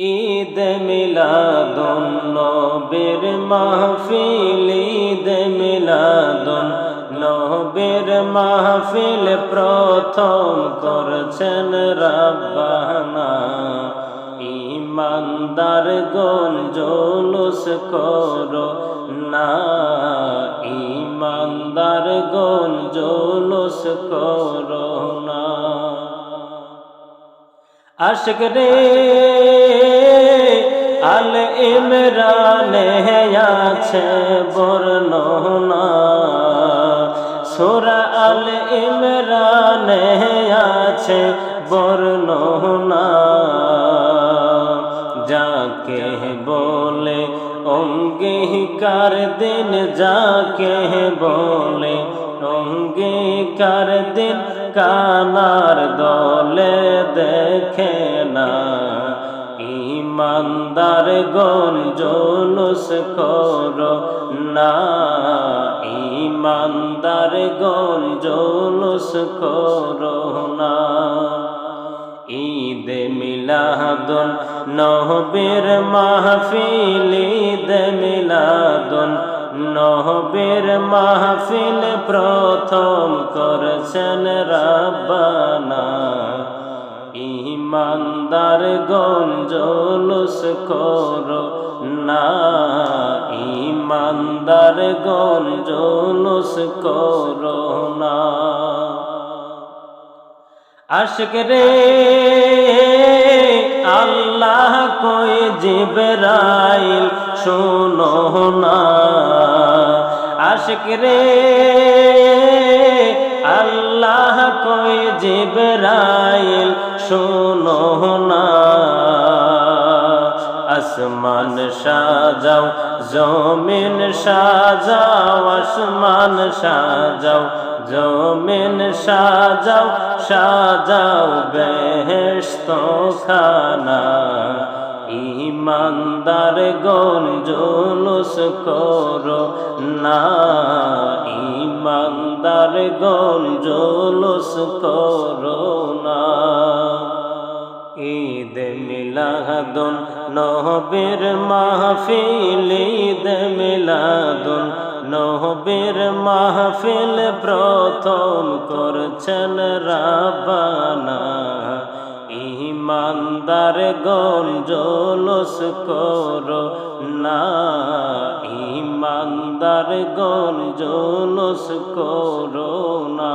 ঈদ মিলাদুন নবীর মাহফিল, ঈদ মিলাদুন নবীর মাহফিল প্রথম করছেন রাব্বানা। ইমানদার গন জলুস করো না। ইমানদার গন জলুস করো না। আল ইমরানে আছে বর্ণনা। সুরা আল ইমরানে আছে বর্ণনা। যাকে বলে অঙ্গীকার দিন, যাকে বলে অঙ্গীকার দিন, কানার দলে দেখে না। ইমানদার জলুস করো না। ইমানদার জলুস করো না। ঈদ মিলাদুন নহবের মাহফিল, ঈদ মিলাদুন নহবের মাহফিল প্রথম করছেন রাব্বানা। ইমানদার গঞ্জলুস করো না। ইমানদার গঞ্জলুস করো না। আশক রে, আল্লাহ কই জিবরাইল শোনো না। আশক রে, আল্লাহ কই জিবরাইল শোনো না। আসমান সাজাও, জমিন সাজাও, আসমান সাজাও, জমিন সাজাও সাজাও বেহেস্ত খানা ইমানদার গন জলুস করো না। ইমানদার গন জলুস করো না। ঈদ মিলাদুন নহবের মাহফিল, ঈদ মিলাদুন নহবের মাহফিল প্রথম করছেন রাবানা। ইমানদার গন জলুস করো না। ইমানদার গন জলুস করো না।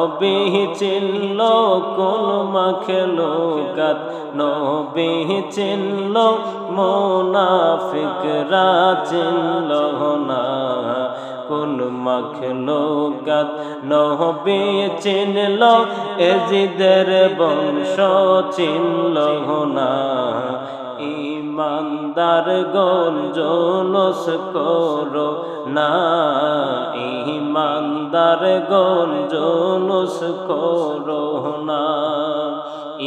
নবী চিনল কুল মখলুকাত নবী চিনল মোনাফিকরা চিনল না কোন মখলুকাত নবী চিনল এজিদের বংশ চিনল না ইমানদার গন জলস করো না। ইমানদার গন জলস করো না।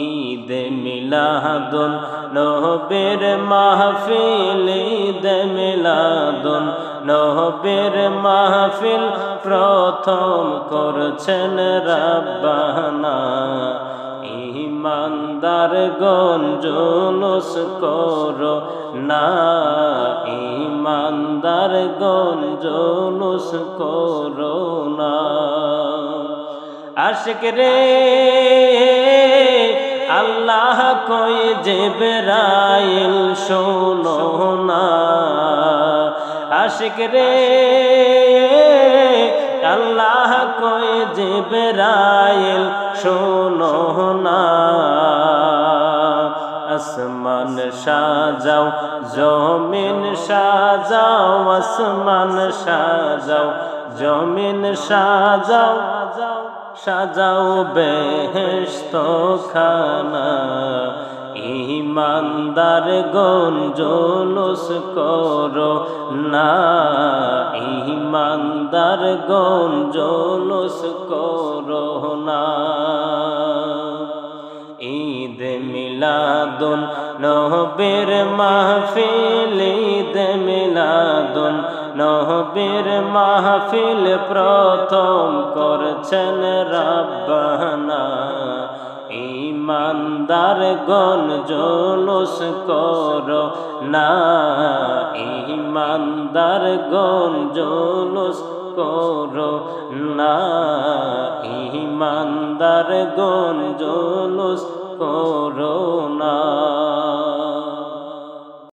ঈদ মিলাদুন নহবের মাহফিল, ঈদ মিলাদুন নহবের মাহফিল প্রথম করছেন রাব্বানা। ইমানদার গঞ্জলুস করো না, ইমানদার গঞ্জলুস করো না। আশক রে, আল্লাহ কই জেবরাইল শোনো না। আশক রে, আল্লাহ কই জেবরাইল শোনো না। সাজাও, জমিন সাজাও, আসমান সাজাও, জমিন সাজাও সাজাও বেহেস্ত খানা ইমানদার গন জলুস করো না, ইমানদার গন জলুস করোনা ঈদ মিলাদুন নহবীর মাহফিল, ঈদ মিলাদুন। নহবীর মাহফিল প্রথম করছেন রাব্বানা। ইমানদার গন জলুস করো না। ইমানদার গন জলুস করো না। ইমানদার গন জলুস করো না।